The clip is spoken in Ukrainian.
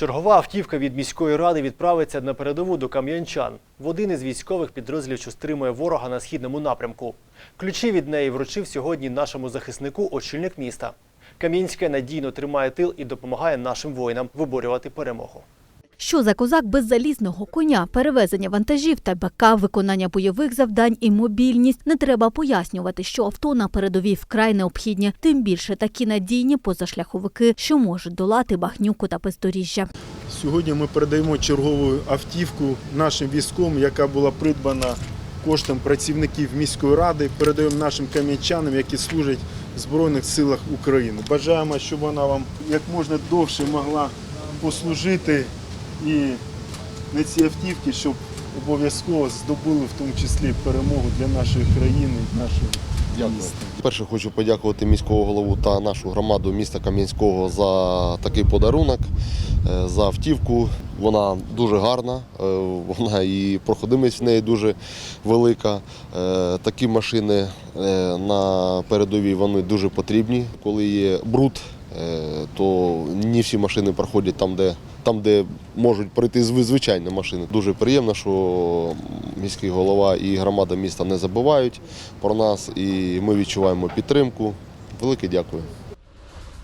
Чергова автівка від міської ради відправиться на передову до кам'янчан в один із військових підрозділів, що стримує ворога на східному напрямку. Ключі від неї вручив сьогодні нашому захиснику очільник міста. Кам'янське надійно тримає тил і допомагає нашим воїнам виборювати перемогу. Що за козак без залізного коня, перевезення вантажів та БК, виконання бойових завдань і мобільність. Не треба пояснювати, що авто на передовій вкрай необхідні, тим більше такі надійні позашляховики, що можуть долати багнюку та бездоріжжя. Сьогодні ми передаємо чергову автівку нашим військовим, яка була придбана коштом працівників міської ради. Передаємо нашим кам'янчанам, які служать в Збройних силах України. Бажаємо, щоб вона вам як можна довше могла послужити і на ці автівки, щоб обов'язково здобули в тому числі перемогу для нашої країни, нашого міста. Перше хочу подякувати міського голову та нашу громаду міста Кам'янського за такий подарунок, е, за автівку. Вона дуже гарна, е, вона і проходимість в неї дуже велика. Е, Такі машини на передовій вони дуже потрібні. Коли є бруд, то не всі машини проходять там, де, там, де можуть пройти зв- звичайні машини. Дуже приємно, що міський голова і громада міста не забувають про нас, і ми відчуваємо підтримку. Велике дякую.